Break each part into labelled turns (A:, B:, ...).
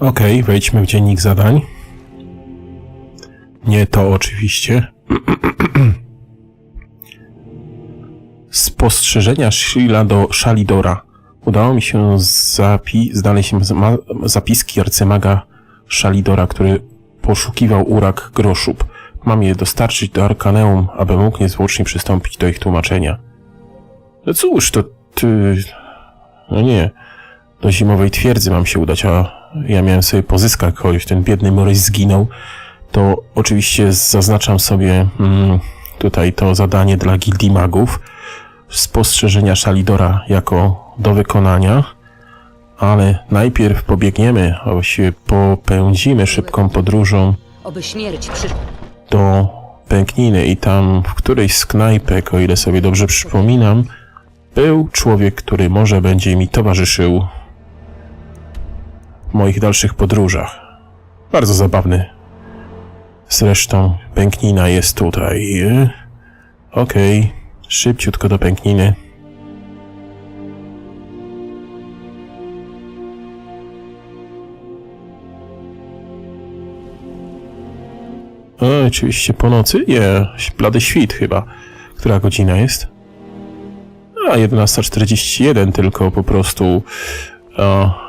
A: Okej, wejdźmy w dziennik zadań. Nie to oczywiście. Spostrzeżenia Shila do Shalidora. Udało mi się zapi znaleźć zapiski arcymaga Shalidora, który poszukiwał urak groszub. Mam je dostarczyć do Arkaneum, aby mógł niezwłocznie przystąpić do ich tłumaczenia. No cóż, to ty... No nie. Do zimowej twierdzy mam się udać, a ja miałem sobie pozyskać kogoś, ten biedny Morris zginął. To oczywiście zaznaczam sobie mm, tutaj to zadanie dla Gildii Magów. Spostrzeżenia Shalidora jako do wykonania. Ale najpierw pobiegniemy, a właściwie popędzimy szybką podróżą do pękniny i tam w którejś z knajpek, o ile sobie dobrze przypominam, był człowiek, który może będzie mi towarzyszył moich dalszych podróżach. Bardzo zabawny. Zresztą pęknina jest tutaj. Okej, szybciutko do pękniny. O, oczywiście po nocy? Nie, blady świt chyba. Która godzina jest? A, 11.41, tylko po prostu o,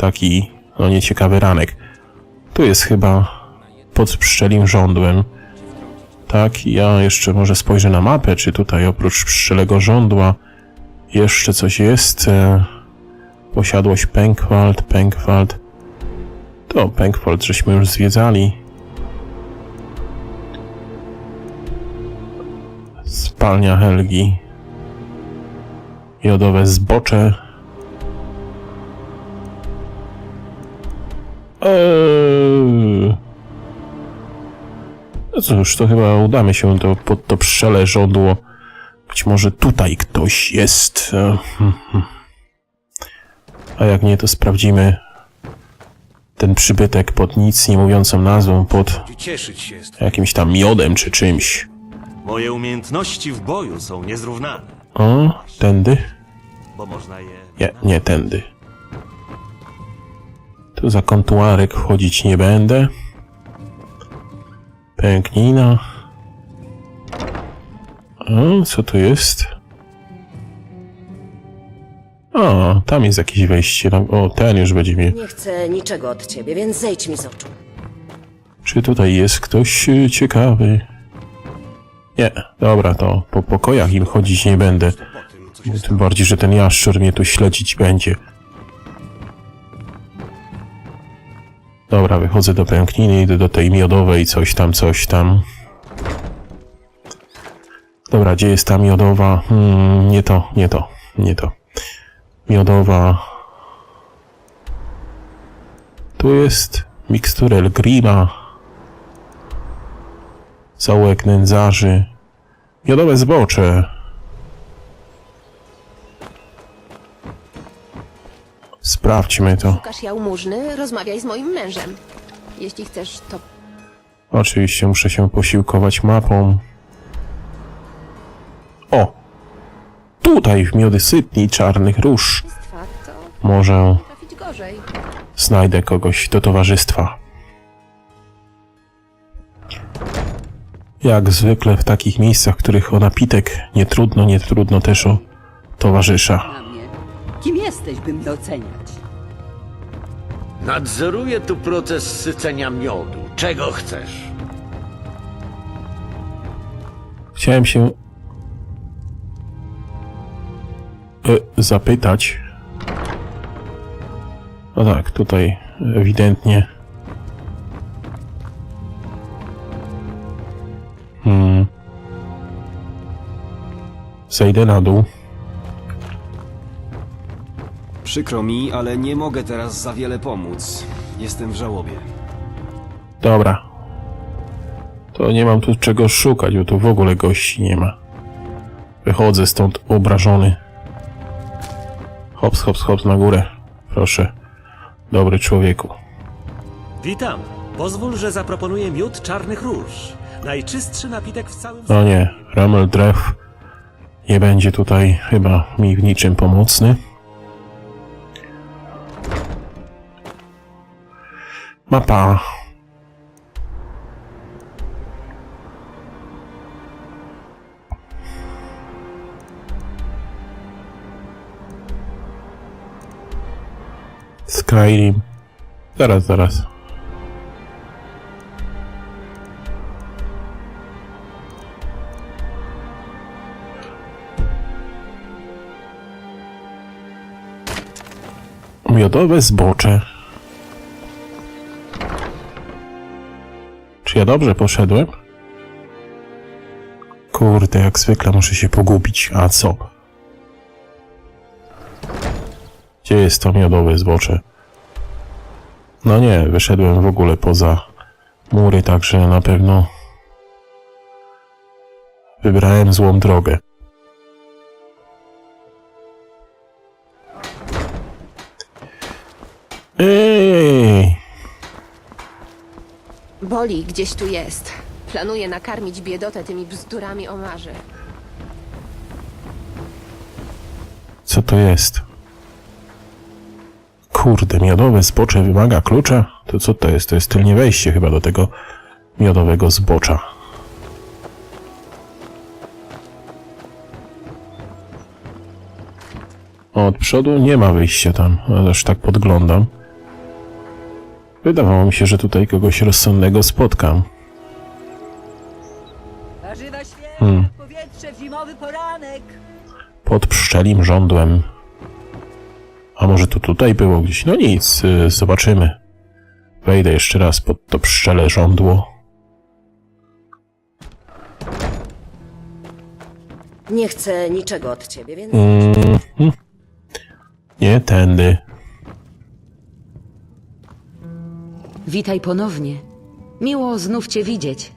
A: taki, no nieciekawy ranek. Tu jest chyba pod pszczelim żądłem. Tak, ja jeszcze może spojrzę na mapę, czy tutaj oprócz pszczelego żądła jeszcze coś jest. E, posiadłość Penkwald, Penkwald. To Penkwald żeśmy już zwiedzali. Spalnia Helgi. Jodowe zbocze. Eee. No cóż, to chyba udamy się do, pod to pszczele żądło. Być może tutaj ktoś jest. E, hmm, hmm. A jak nie, to sprawdzimy ten przybytek pod nic nie mówiącą nazwą, pod
B: Cieszyć się z
A: jakimś tam miodem czy czymś.
B: Moje umiejętności w boju są niezrównane,
A: O, tędy?
B: bo można je...
A: Nie, nie tędy. Tu za kontuarek wchodzić nie będę. Pęknina. O, co tu jest? O, tam jest jakieś wejście. Tam, o, ten już będzie mnie.
C: Nie chcę niczego od ciebie, więc zejdź mi z oczu.
A: Czy tutaj jest ktoś y, ciekawy? Nie, dobra, to po pokojach im chodzić nie będę. Tym bardziej, że ten jaszczur mnie tu śledzić będzie. Dobra, wychodzę do pękniny, idę do tej miodowej, coś tam, coś tam. Dobra, gdzie jest ta miodowa? Hmm, nie to, nie to, nie to. Miodowa. Tu jest miksturel grima. Zaułek nędzarzy. Miodowe zbocze. Sprawdźmy to.
D: Szukasz jałmużny? Rozmawiaj z moim mężem. Jeśli chcesz, to
A: Oczywiście muszę się posiłkować mapą. O! Tutaj w miody sytni czarnych róż.
D: to
A: Może
D: trafić gorzej.
A: znajdę kogoś do towarzystwa. Jak zwykle w takich miejscach, w których o napitek nie trudno, nie trudno też o towarzysza.
E: Kim jesteś, by mnie oceniać?
F: Nadzoruję tu proces sycenia miodu. Czego chcesz?
A: Chciałem się e, zapytać. No tak, tutaj ewidentnie. Hmm. Zejdę na dół.
G: Przykro mi, ale nie mogę teraz za wiele pomóc. Jestem w żałobie.
A: Dobra. To nie mam tu czego szukać, bo tu w ogóle gości nie ma. Wychodzę stąd obrażony. Hops, hops, hops na górę. Proszę. Dobry człowieku.
B: Witam. Pozwól, że zaproponuję miód czarnych róż. Najczystszy napitek w całym
A: No nie, Ramel Drew nie będzie tutaj chyba mi w niczym pomocny. Mapa. Skyrim. Zaraz, zaraz. Miodowe zbocze. Ja dobrze poszedłem? Kurde, jak zwykle muszę się pogubić. A co? Gdzie jest to miodowe zbocze? No nie, wyszedłem w ogóle poza mury, także na pewno wybrałem złą drogę.
D: Boli gdzieś tu jest. Planuję nakarmić biedotę tymi bzdurami o marze.
A: Co to jest? Kurde, miodowe zbocze wymaga klucza? To co to jest? To jest tylnie wejście chyba do tego miodowego zbocza. Od przodu nie ma wyjścia tam, ależ tak podglądam. Wydawało mi się, że tutaj kogoś rozsądnego spotkam.
E: Warzywa świeże,
A: Hmm.
E: powietrze, zimowy poranek.
A: Pod pszczelim żądłem. A może to tutaj było gdzieś? No nic, y, zobaczymy. Wejdę jeszcze raz pod to pszczele żądło.
C: Nie chcę niczego od ciebie, więc
A: Mhm. Nie tędy.
H: Witaj ponownie. Miło znów cię widzieć.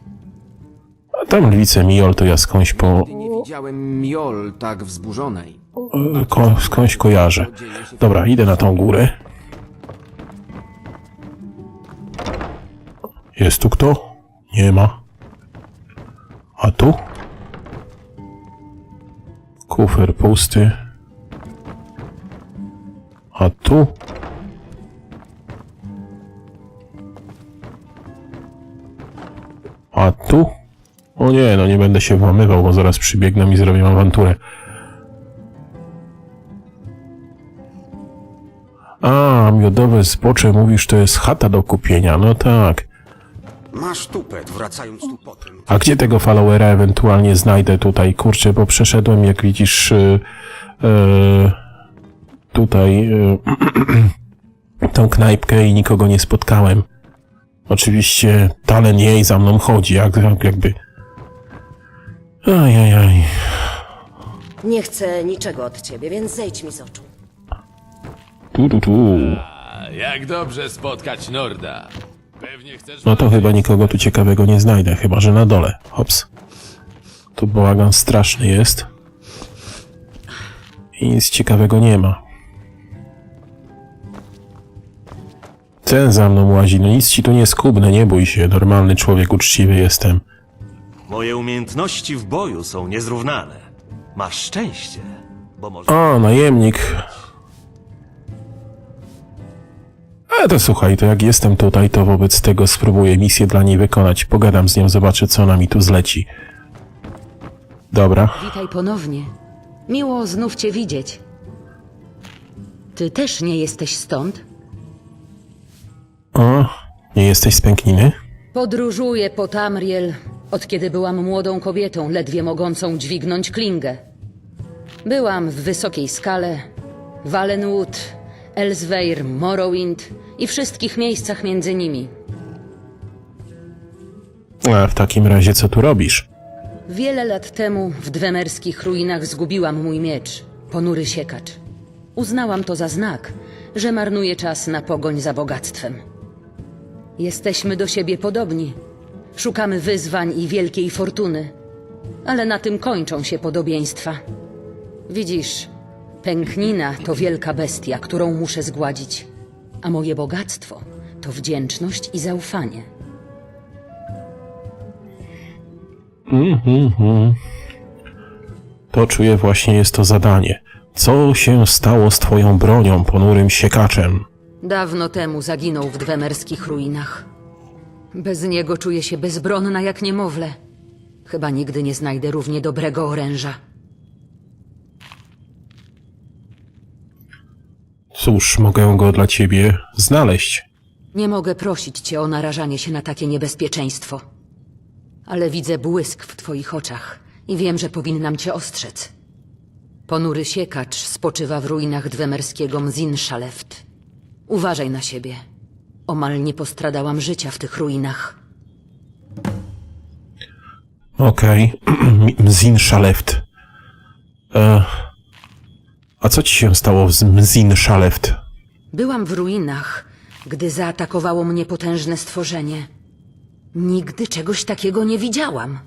A: A tam lwice Miol to ja skądś po...
G: Nie widziałem Miol tak wzburzonej.
A: y, Ko, skądś kojarzę. Dobra, idę na tą górę. Jest tu kto? Nie ma. A tu? Kufer pusty. A tu? O nie, no nie będę się włamywał, bo zaraz przybiegnę i zrobię awanturę. A, miodowe zbocze, mówisz, to jest chata do kupienia. No tak.
I: Masz tupet, wracając tu potem.
A: A gdzie tego followera ewentualnie znajdę tutaj? Kurczę, bo przeszedłem, jak widzisz, yy, yy, tutaj yy, tą knajpkę i nikogo nie spotkałem. Oczywiście Talen jej za mną chodzi, jak, jak jakby... Ajajaj.
C: nie chcę niczego od ciebie, więc zejdź mi z oczu.
A: Tu, tu, tu.
J: Jak dobrze spotkać Norda. Pewnie chcesz...
A: No to chyba nikogo tu ciekawego nie znajdę, chyba że na dole. Hops. Tu bałagan straszny jest. I nic ciekawego nie ma. Ten za mną łazi, no nic ci tu nie skubnę, nie bój się, normalny człowiek, uczciwy jestem.
B: Moje umiejętności w boju są niezrównane. Masz szczęście, bo może...
A: O, najemnik. A to słuchaj, to jak jestem tutaj, to wobec tego spróbuję misję dla niej wykonać. Pogadam z nią, zobaczę co ona mi tu zleci. Dobra.
H: Witaj ponownie. Miło znów cię widzieć. Ty też nie jesteś stąd?
A: O, nie jesteś z pękniny?
H: Podróżuję po Tamriel, od kiedy byłam młodą kobietą, ledwie mogącą dźwignąć klingę. Byłam w wysokiej skale, Valenwood, Elsweir, Morrowind i wszystkich miejscach między nimi.
A: A w takim razie co tu robisz?
H: Wiele lat temu w dwemerskich ruinach zgubiłam mój miecz, ponury siekacz. Uznałam to za znak, że marnuję czas na pogoń za bogactwem. Jesteśmy do siebie podobni. Szukamy wyzwań i wielkiej fortuny, ale na tym kończą się podobieństwa. Widzisz, pęknina to wielka bestia, którą muszę zgładzić, a moje bogactwo to wdzięczność i zaufanie.
A: To czuję właśnie jest to zadanie. Co się stało z twoją bronią, ponurym siekaczem?
H: Dawno temu zaginął w dwemerskich ruinach. Bez niego czuję się bezbronna jak niemowlę. Chyba nigdy nie znajdę równie dobrego oręża.
A: Cóż, mogę go dla ciebie znaleźć.
H: Nie mogę prosić cię o narażanie się na takie niebezpieczeństwo. Ale widzę błysk w twoich oczach i wiem, że powinnam cię ostrzec. Ponury siekacz spoczywa w ruinach dwemerskiego Mzinszaleft. Uważaj na siebie. Omal nie postradałam życia w tych ruinach.
A: Okej. Mzin Szaleft. E, a co ci się stało z Mzin Szaleft?
H: Byłam w ruinach, gdy zaatakowało mnie potężne stworzenie. Nigdy czegoś takiego nie widziałam.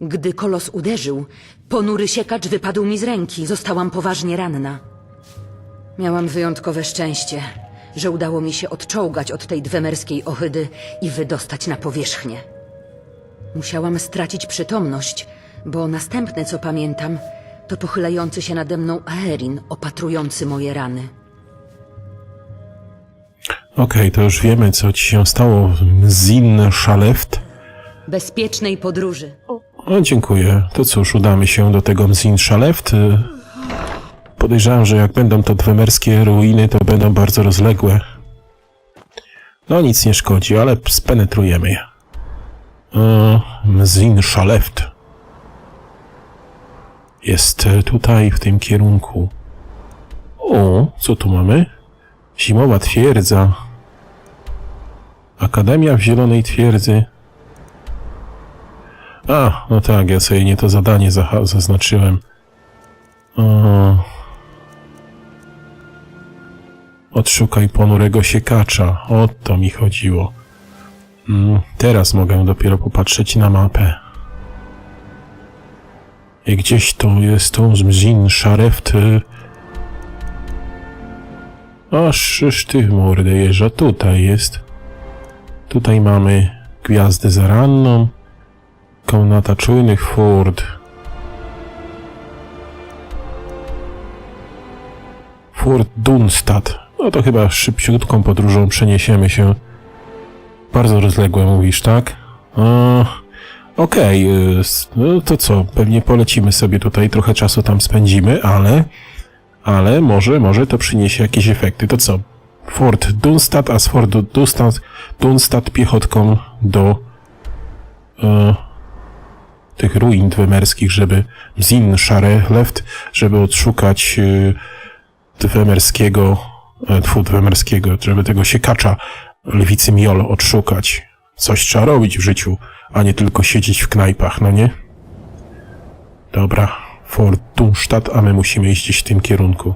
H: Gdy kolos uderzył, ponury siekacz wypadł mi z ręki, zostałam poważnie ranna. Miałam wyjątkowe szczęście, że udało mi się odczołgać od tej dwemerskiej ohydy i wydostać na powierzchnię. Musiałam stracić przytomność, bo następne co pamiętam, to pochylający się nade mną Aerin opatrujący moje rany.
A: Okej, to już wiemy, co ci się stało w Mzin Szaleft.
H: Bezpiecznej podróży.
A: O, dziękuję. To cóż, udamy się do tego Mzin Szaleft. Podejrzewam, że jak będą to dwemerskie ruiny, to będą bardzo rozległe. No nic nie szkodzi, ale spenetrujemy je. Mzin Szaleft. Jest e, tutaj, w tym kierunku. O, co tu mamy? Zimowa twierdza. Akademia w Zielonej Twierdzy. A, no tak, ja sobie nie to zadanie zaznaczyłem. O. Odszukaj ponurego siekacza. O to mi chodziło. Mm, teraz mogę dopiero popatrzeć na mapę. I gdzieś to jest to z Mzin Szareft. A szysz ty mordę jeża, tutaj jest. Tutaj mamy gwiazdę zaranną. Komnata czujnych Ford. Fort Dunstad. No to chyba szybciutką podróżą przeniesiemy się. Bardzo rozległe mówisz, tak? Okej, y, s- no to co? Pewnie polecimy sobie tutaj, trochę czasu tam spędzimy, ale... Ale może, może to przyniesie jakieś efekty. To co? Fort Dunstad, a z Fortu Dunstad, Dunstad piechotką do... E, tych ruin dwemerskich, żeby Zin Left, żeby odszukać y, dwemerskiego, e, tfu, dwemerskiego, żeby tego siekacza lwicy Miol odszukać. Coś trzeba robić w życiu, a nie tylko siedzieć w knajpach, no nie? Dobra, Fort Dunstadt, a my musimy iść gdzieś w tym kierunku.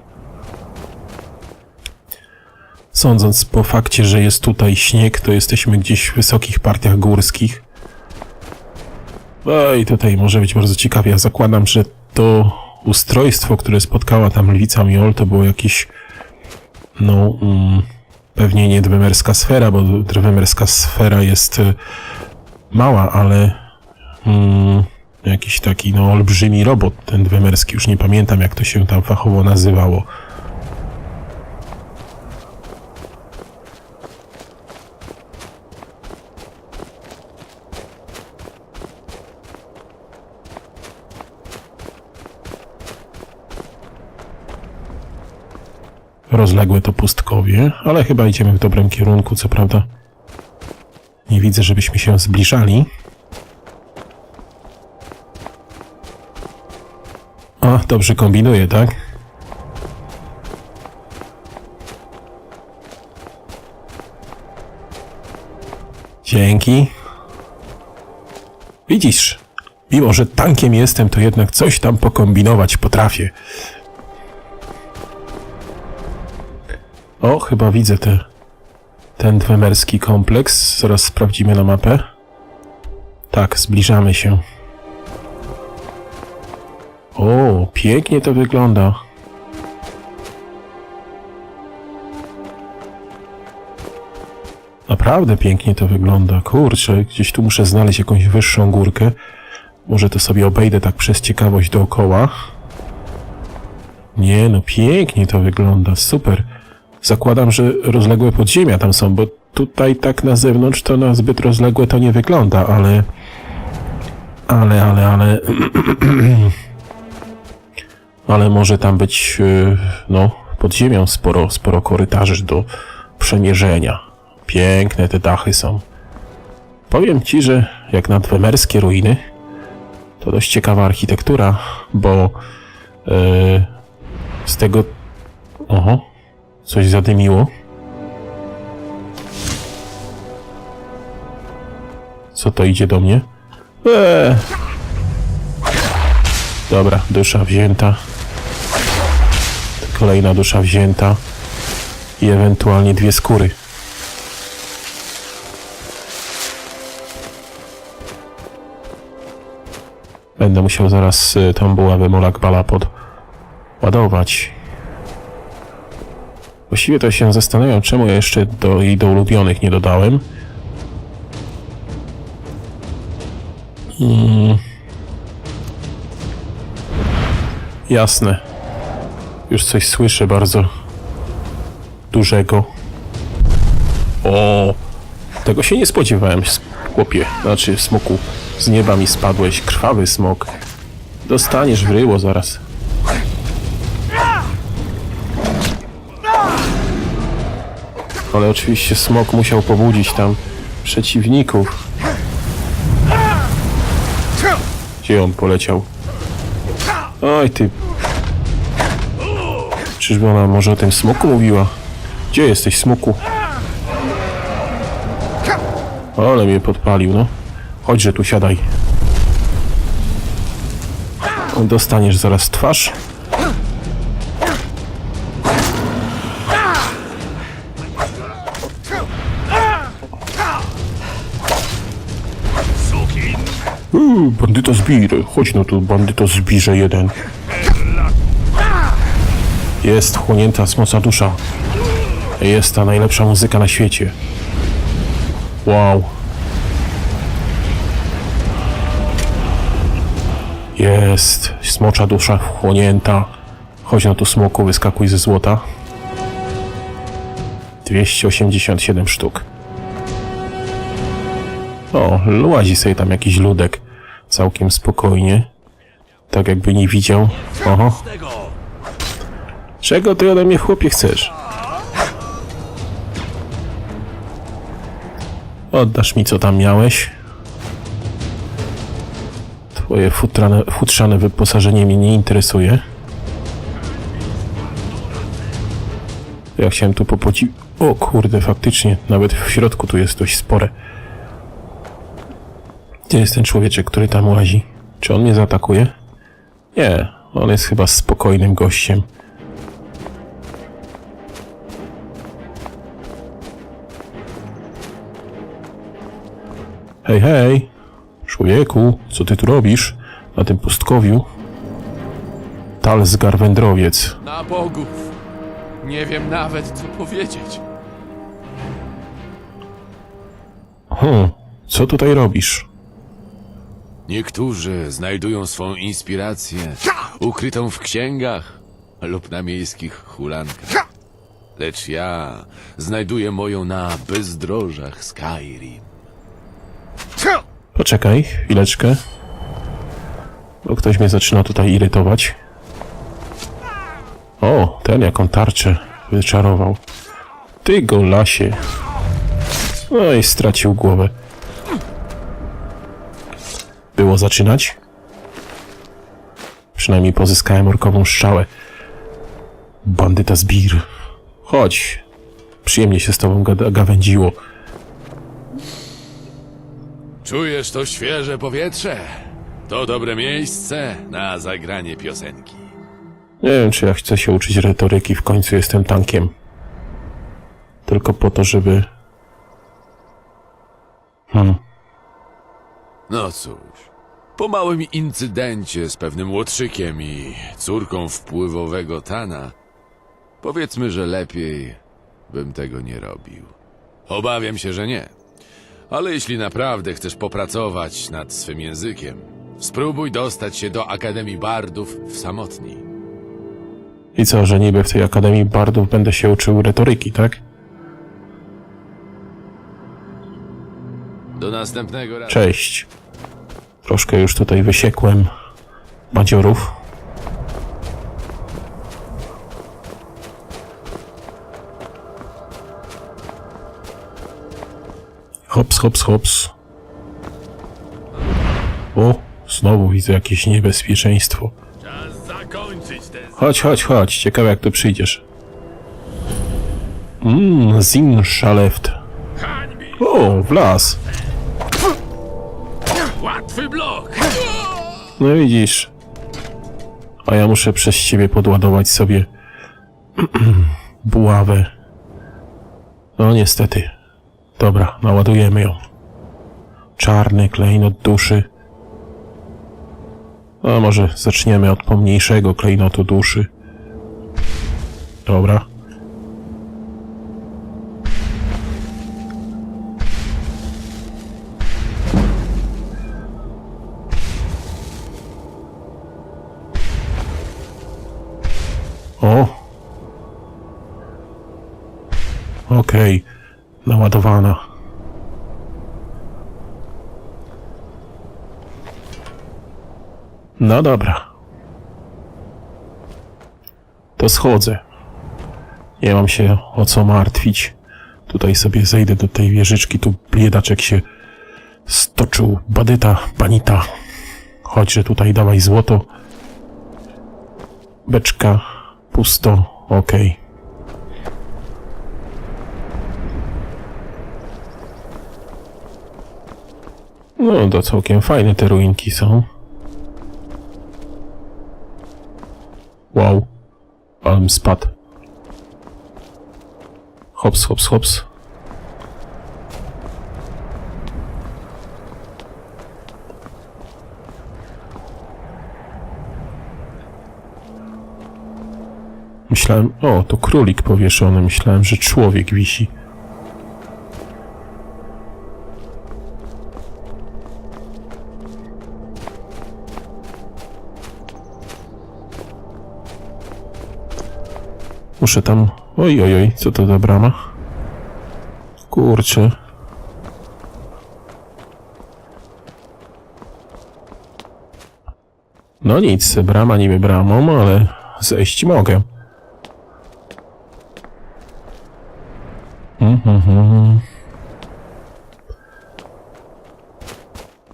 A: Sądząc po fakcie, że jest tutaj śnieg, to jesteśmy gdzieś w wysokich partiach górskich. No i tutaj może być bardzo ciekawie. Ja zakładam, że to ustrojstwo, które spotkała tam lwica Miol, to było jakieś, no, mm, pewnie nie dwemerska sfera, bo dwemerska sfera jest y, mała, ale mm, jakiś taki, no, olbrzymi robot, ten dwemerski, już nie pamiętam, jak to się tam fachowo nazywało. Rozległe to pustkowie, ale chyba idziemy w dobrym kierunku, co prawda. Nie widzę, żebyśmy się zbliżali. A, dobrze kombinuję, tak? Dzięki. Widzisz, mimo że tankiem jestem, to jednak coś tam pokombinować potrafię. Chyba widzę te, ten dwemerski kompleks. Zaraz sprawdzimy na mapę. Tak, zbliżamy się. O, pięknie to wygląda. Naprawdę pięknie to wygląda. Kurczę, gdzieś tu muszę znaleźć jakąś wyższą górkę. Może to sobie obejdę tak przez ciekawość dookoła. Nie, no pięknie to wygląda. Super. Zakładam, że rozległe podziemia tam są, bo tutaj tak na zewnątrz to na zbyt rozległe to nie wygląda, ale... Ale, ale, ale... ale może tam być, yy, no, pod ziemią sporo, sporo korytarzy do przemierzenia. Piękne te dachy są. Powiem ci, że jak na dwemerskie ruiny, to dość ciekawa architektura, bo yy, z tego... Oho, coś zadymiło. Co to idzie do mnie? Eee. Dobra, dusza wzięta. Kolejna dusza wzięta. I ewentualnie dwie skóry. Będę musiał zaraz y, tą buławę Molakbala podładować. Właściwie to się zastanawiam, czemu ja jeszcze do jej do ulubionych nie dodałem. Mm. Jasne. Już coś słyszę bardzo dużego. O, tego się nie spodziewałem, chłopie. Znaczy, smoku. Z nieba mi spadłeś, krwawy smok. Dostaniesz w ryło zaraz. Ale oczywiście smok musiał pobudzić tam przeciwników. Gdzie on poleciał? Oj ty. Czyżby ona może o tym smoku mówiła? Gdzie jesteś, smoku? Ale mnie podpalił, no. Chodźże tu, siadaj. Dostaniesz zaraz twarz. Uuu, bandyto zbir. Chodź no tu, bandyto zbirze jeden. Jest chłonięta smoca dusza. Jest ta najlepsza muzyka na świecie. Wow. Jest. Smocza dusza wchłonięta. Chodź no tu smoku, wyskakuj ze złota. 287 sztuk. O, łazi sobie tam jakiś ludek. Całkiem spokojnie. Tak jakby nie widział. Oho. Czego ty ode mnie, chłopie, chcesz? Oddasz mi, co tam miałeś. Twoje futrane, futrzane wyposażenie mnie nie interesuje. Ja chciałem tu popoci... O kurde, faktycznie, nawet w środku tu jest dość spore. Gdzie jest ten człowieczek, który tam łazi? Czy on mnie zaatakuje? Nie, on jest chyba spokojnym gościem. Hej, hej! Człowieku, co ty tu robisz? Na tym pustkowiu? Talsgar wędrowiec.
J: Na bogów. Nie wiem nawet, co powiedzieć.
A: Hm, co tutaj robisz?
J: Niektórzy znajdują swą inspirację ukrytą w księgach lub na miejskich hulankach. Lecz ja znajduję moją na bezdrożach Skyrim.
A: Poczekaj, chwileczkę. Bo ktoś mnie zaczyna tutaj irytować. O, ten jaką tarczę wyczarował. Ty go lasie. No i stracił głowę. Było zaczynać? Przynajmniej pozyskałem orkową strzałę. Bandyta zbir. Chodź. Przyjemnie się z tobą gawędziło.
J: Czujesz to świeże powietrze? To dobre miejsce na zagranie piosenki.
A: Nie wiem, czy ja chcę się uczyć retoryki, w końcu jestem tankiem. Tylko po to, żeby... Hmm.
J: No cóż, po małym incydencie z pewnym łotrzykiem i córką wpływowego Tana, powiedzmy, że lepiej bym tego nie robił. Obawiam się, że nie. Ale jeśli naprawdę chcesz popracować nad swym językiem, spróbuj dostać się do Akademii Bardów w Samotni.
A: I co, że niby w tej Akademii Bardów będę się uczył retoryki, tak?
J: Do następnego razu.
A: Cześć. Troszkę już tutaj wysiekłem badziorów. Hops, hops, hops. O, znowu widzę jakieś niebezpieczeństwo. Chodź, chodź, chodź. Ciekawe jak tu przyjdziesz. Mmm, Zin Szaleft. O, w las.
J: Łatwy blok!
A: No widzisz. A ja muszę przez ciebie podładować sobie buławę. No niestety. Dobra, naładujemy ją. Czarny klejnot duszy. A może zaczniemy od pomniejszego klejnotu duszy. Dobra. Okej, naładowana. No dobra. To schodzę. Nie mam się o co martwić. Tutaj sobie zejdę do tej wieżyczki, tu biedaczek się stoczył. Badyta, banita. Chodźże tutaj, dawaj złoto. Beczka, pusto, okej. No, to całkiem fajne te ruinki są. Wow, ale spadł. Hops, hops, hops. Myślałem, o, to królik powieszony. Myślałem, że człowiek wisi. Muszę tam... Oj, oj, oj, co to za brama? Kurczę. No nic, brama niby bramą, ale zejść mogę. Mhm.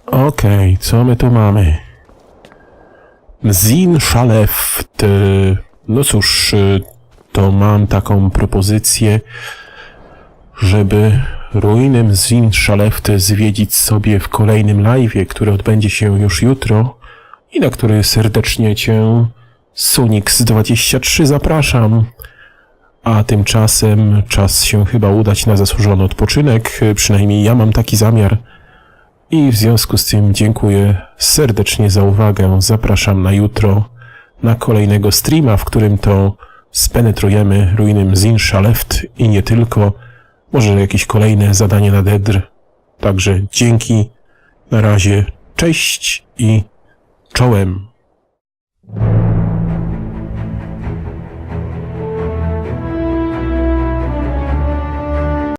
A: Okej, co my tu mamy? Zin Szaleft. No cóż, y, to mam taką propozycję, żeby ruinem Zin Szaleft zwiedzić sobie w kolejnym live'ie, który odbędzie się już jutro i na który serdecznie Cię Sunix23 zapraszam. A tymczasem czas się chyba udać na zasłużony odpoczynek, przynajmniej ja mam taki zamiar. I w związku z tym dziękuję serdecznie za uwagę. Zapraszam na jutro na kolejnego streama, w którym to spenetrujemy ruiny Zinsha Left i nie tylko. Może jakieś kolejne zadanie na Dedr. Także dzięki, na razie, cześć i czołem.